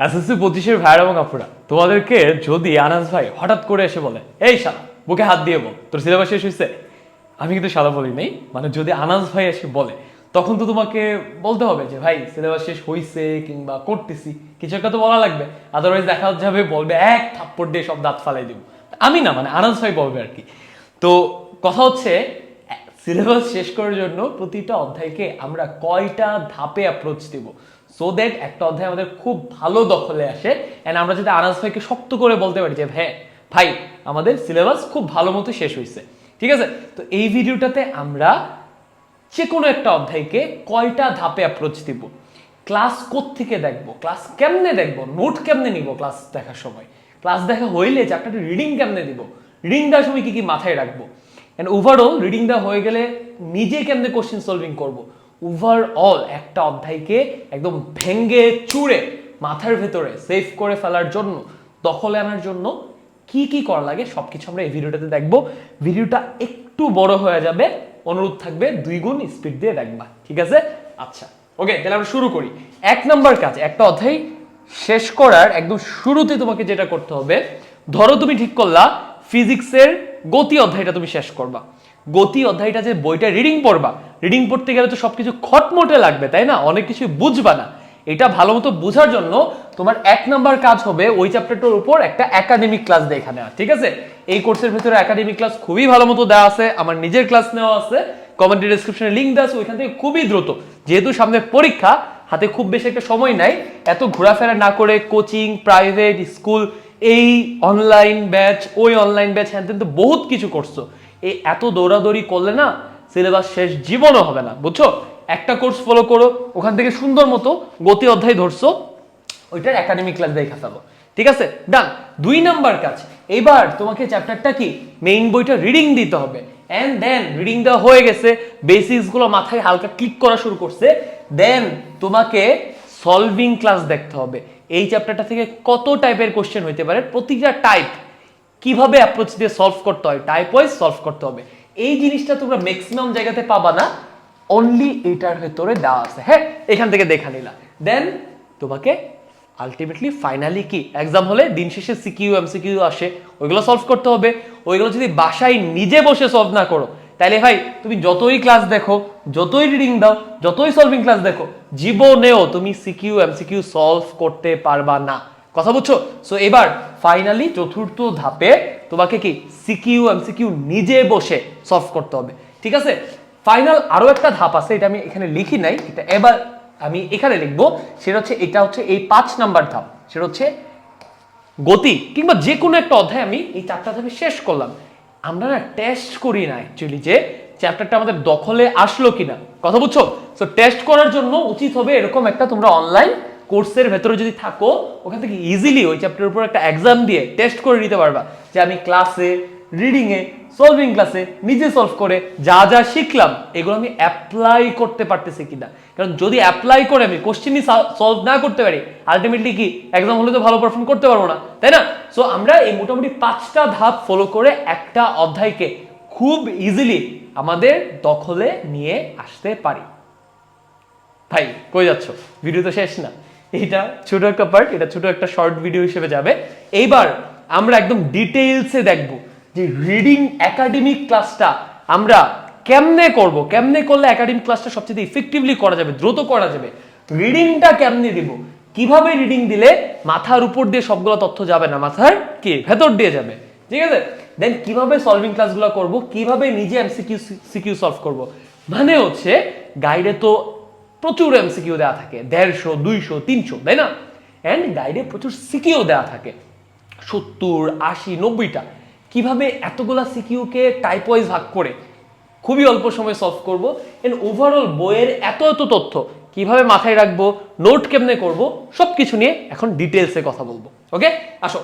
SSC পঁচিশের ভাইয়ের এবং আপুরা, তোমাদেরকে যদি আনাস ভাই হঠাৎ করে এসে বলে, এই শালা, বুকে হাত দিয়ে বল, তোর সিলেবাস শেষ হয়েছে আমি কিন্তু সাদা বলি নেই মানে যদি আনাস ভাই এসে বলে, তখন তো তোমাকে বলতে হবে যে, ভাই সিলেবাস শেষ হয়েছে কিংবা করতেছি। কিছু একটা তো বলা লাগবে আদারওয়াইজ দেখা যাবে বলবে, এক থাপ্পড় দিয়ে সব দাঁত ফালাই দিব। আমি না মানে আনাস ভাই বলবে আর কি। তো কথা হচ্ছে সিলেবাস শেষ করার জন্য প্রতিটা অধ্যায়কে আমরা কয়টা ধাপে অ্যাপ্রোচ দিব? সো দ্যাট একটা অধ্যায় আমাদের খুব ভালো দখলে আসে অ্যান্ড আমরা যদি আনাস ভাইকে শক্ত করে বলতে পারি যে হ্যাঁ ভাই, আমাদের সিলেবাস খুব ভালো মতো শেষ হয়েছে ঠিক আছে? তো এই ভিডিওটাতে আমরা যে কোনো একটা অধ্যায়কে কয়টা ধাপে অ্যাপ্রোচ দিব? ক্লাস থেকে দেখব? ক্লাস কেমনে দেখব? নোট কেমনে নিব ক্লাস দেখার সময়? ক্লাস দেখা হইলে চ্যাপ্টারটা রিডিং কেমনে দিব? রিডিং দেওয়ার সময় কি কি মাথায় রাখব? অ্যান্ড ওভারঅল রিডিং দেওয়া হয়ে গেলে নিজে কেমনে কোশ্চেন সলভিং করব? ওভারঅল একটা অধ্যায়কে একদম ভেঙ্গে চুড়ে মাথার ভেতরে সেভ করে ফেলার জন্য, দখলে আনার জন্য কি কি করা লাগে সবকিছু আমরা এই ভিডিওটাতে দেখব। ভিডিওটা একটু বড় হয়ে যাবে, অনুরোধ থাকবে দুই গুণ স্পিড দিয়ে দেখবা, ঠিক আছে? আচ্ছা ওকে তাহলে আমরা শুরু করি। এক নাম্বার কাজ, একটা অধ্যায় শেষ করার একদম শুরুতে তোমাকে যেটা করতে হবে, ধরো তুমি ঠিক করলা ফিজিক্সের গতি অধ্যায়টা তুমি শেষ করবা। গতি অধ্যায়টা যে বইটা রিডিং পড়বা রিডিং পড়তে গেলে তো সবকিছু খটমটে লাগবে, তাই না? অনেক কিছু বুঝবা না। এটা ভালো মতো বোঝার জন্য তোমার এক নাম্বার কাজ হবে ওই চ্যাপ্টারটার উপর একটা একাডেমিক ক্লাস দেখা নেওয়া ঠিক আছে? এই কোর্সের ভিতরে একাডেমিক ক্লাস খুবই ভালো মতো দেওয়া আছে, আমার নিজের ক্লাস নেওয়া আছে। কমেন্ট ডিসক্রিপশনে লিঙ্ক দেওয়া আছে, ওইখান থেকে খুবই দ্রুত। যেহেতু সামনে পরীক্ষা, হাতে খুব বেশি একটা সময় নাই, এত ঘোরাফেরা না করে কোচিং প্রাইভেট স্কুল এই অনলাইন ব্যাচ ওই অনলাইন ব্যাচ হ্যান বহুত কিছু করছ। এই এত দৌড়াদৌড়ি করলে না সিলেবাস শেষ, জীবনও হবে না, বুঝছ? একটা কোর্স ফলো করো, ওখান থেকে সুন্দর মতো গতি অধ্যায় ধরছো, ওইটার একাডেমিক ক্লাস দেখে ফেলো। ঠিক আছে? ডান দুই নাম্বার কাজ, এবার তোমাকে চ্যাপ্টারটা কি? মেইন বইটা রিডিং দিতে হবে। অ্যান্ড দেন রিডিং দেওয়া হয়ে গেছে বেসিক্সগুলো মাথায় হালকা ক্লিক করা শুরু করছে দেন তোমাকে সলভিং ক্লাস দেখতে হবে। এই চ্যাপ্টারটা থেকে কত টাইপের কোশ্চেন হইতে পারে? প্রতিটা টাইপ কীভাবে অ্যাপ্রোচ দিয়ে সলভ করতে হয়? টাইপ ওয়াইজ সলভ করতে হবে। এই জিনিসটা তোমরা ম্যাক্সিমাম জায়গাতে পাবা না অনলি এটার ভেতরে দেওয়া আছে। হ্যাঁ এখান থেকে দেখা নিলা। দেন তোমাকে আলটিমেটলি ফাইনালি কি? এক্সাম হলে দিন শেষে সিকিউ এমসিকিউ আসে, ওইগুলো সলভ করতে হবে। ওইগুলো যদি বাসায় নিজে বসে সলভ না করো, তাইলে ভাই, তুমি যতই ক্লাস দেখো, যতই রিডিং দাও, যতই সলভিং ক্লাস দেখো, জীবনেও তুমি সিকিউ এমসিকিউ সলভ করতে পারবা না। কথা বুঝছ? সো এবার ফাইনালি চতুর্থ ধাপে তোমাকে কি সিকিউ, এমসিকিউ নিজে বসে সলভ করতে হবে। ঠিক আছে? ফাইনাল আরও একটা ধাপ আছে, এটা আমি এখানে লিখি নাই, এটা এবার আমি এখানে লিখব। সেটা হচ্ছে, এটা হচ্ছে এই পাঁচ নাম্বার ধাপ। সেটা হচ্ছে গতি, কিংবা যে কোনো একটা অধ্যায় আমি এই চারটা ধাপে শেষ করলাম। আমরা না টেস্ট করি না অ্যাকচুয়ালি যে চ্যাপ্টারটা আমাদের দখলে আসলো কিনা। কথা বুঝছ? সো টেস্ট করার জন্য উচিত হবে এরকম একটা তোমরা অনলাইন কোর্সের ভেতরে যদি থাকো, ওখান থেকে ইজিলি ওই চ্যাপ্টারের উপর একটা এক্সাম দিয়ে টেস্ট করে নিতে পারবা যে আমি ক্লাসে রিডিংয়ে সলভিং ক্লাসে নিজে সলভ করে যা যা শিখলাম, এগুলো আমি অ্যাপ্লাই করতে পারতেছি কিনা। কারণ যদি অ্যাপ্লাই করে আমি কোশ্চেনই সলভ না করতে পারি আলটিমেটলি কি এক্সাম হলে তো ভালো পারফর্ম করতে পারব না, তাই না? সো আমরা এই মোটামুটি পাঁচটা ধাপ ফলো করে একটা অধ্যায়কে খুব ইজিলি আমাদের দখলে নিয়ে আসতে পারি। ভাই, কই যাচ্ছ? ভিডিও তো শেষ না। এটা ছোট একটা পার্ট এটা ছোট একটা শর্ট ভিডিও হিসেবে যাবে। এইবার আমরা একদম ডিটেইলসে দেখব যে রিডিং একাডেমিক ক্লাসটা আমরা কেমনে করব, কেমনে করলে একাডেমিক ক্লাসটা সবচেয়ে ইফেক্টিভলি করা যাবে, দ্রুত করা যাবে রিডিংটা কেমনে দিব, কীভাবে রিডিং দিলে মাথার উপর দিয়ে সবগুলো তথ্য যাবে না, মাথার কি, ভেতর দিয়ে যাবে। ঠিক আছে? দেন কীভাবে সলভিং ক্লাসগুলো করব, কীভাবে নিজে এমসিকিউ সিকিউ সলভ করব। মানে হচ্ছে গাইডে তো প্রচুর এমসিকিউ দেওয়া থাকে, দেড়শো, দুইশো, তিনশো, তাই না? অ্যান্ড গাইডে প্রচুর সিকিউ দেওয়া থাকে। সত্তর, আশি, নব্বইটা। কীভাবে এতগুলা সিকিউকে টাইপ ওয়াইজ ভাগ করে খুবই অল্প সময় সলভ করব? এন্ড ওভারঅল বইয়ের এত এত তথ্য, কীভাবে মাথায় রাখব নোট কেমনে করব সব কিছু নিয়ে এখন ডিটেলসে কথা বলব। ওকে আসো।